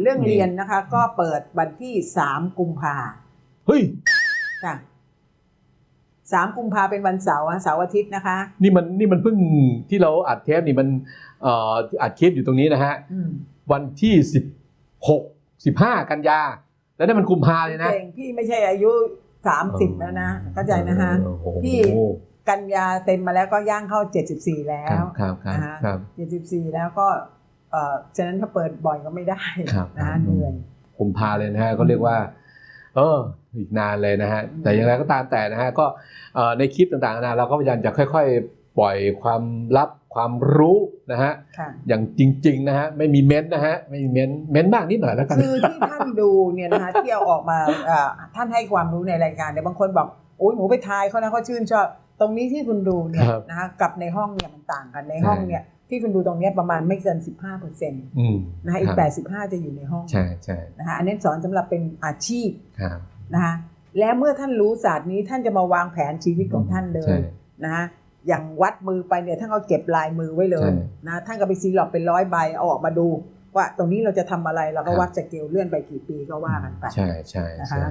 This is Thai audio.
เรื่องเรียนนะคะ ก็เปิดวันที่สามกุมภาเฮ้ยค่ะสามกุมภาเป็นวันเสาร์อะเสาร์อาทิตย์นะคะ นี่มันนี่มันเพิ่งที่เราอัดเทปนี่มันเอ่ออัดคลิปอยู่ตรงนี้นะฮะอืมวันที่สิบหกสิบห้ากันยา แล้วนั่นมันกุมภาเลยนะเก่งพี่ไม่ใช่อายุสามสิบแล้วนะเข้าใจนะคะโอ้โหพี่กันยาเต็มมาแล้วก็ย่างเข้าเจ็ดสิบสี่แล้ครัวบครับครับนะคะครับเจ็ดสิบสี่แล้วก็เอ่อ ฉะนั้นถ้าเปิดบ่อยก็ไม่ได้ครับนะคะครับเหนื่อยกุมภาเลยนะฮะก็เรียกว่า เอออีกนานเลยนะฮะแต่อย่างไรก็ตามแต่นะฮะก็เอ่อในคลิปต่างๆนานาเราก็พยายามจะค่อย ๆ ปล่อยความลับความรู้นะฮะค่ะอย่างจริงๆนะฮะไม่มีเม้นต์นะฮะไม่มีเม้นต์เม้นต์บ้างนิดหน่อยแล้วกันคือที่ท่านดูเนี่ยนะคะที่เอาออกมาเอ่อท่านให้ความรู้ในรายการเนี่ยบางคนบอกโอ้ยหนูไปทายเขานะเขาชื่นชอบตรงนี้ที่คุณดูเนี่ยครับนะคะกับในห้องเนี่ยมันต่างกันในห้องเนี่ย ที่คุณดูตรงเนี้ยประมาณไม่เกิน 15เปอร์เซ็นต์อืมนะคะอีคกรับ85 จะอยู่ในห้องใช่ใช่นะคะอันนี้สอนสำหรับเป็นอาชีพครับนะคะแล้วเมื่อท่านรู้ศาสตร์นี้ท่านจะมาวางแผนชีวิตของท่านเลใช่ยนะคะอย่างวัดมือไปเนี่ยท่านก็เก็บลายมือไว้เลยใช่นะท่านก็ไปซีหลอกเป็นร้อยใบเอาออกมาดู ว่าตรงนี้เราจะทำอะไรเราก็ครับวัดสเกลเลื่อนไปกี่ปีก็ว่ากันไปใช่ใช่นะคะใช่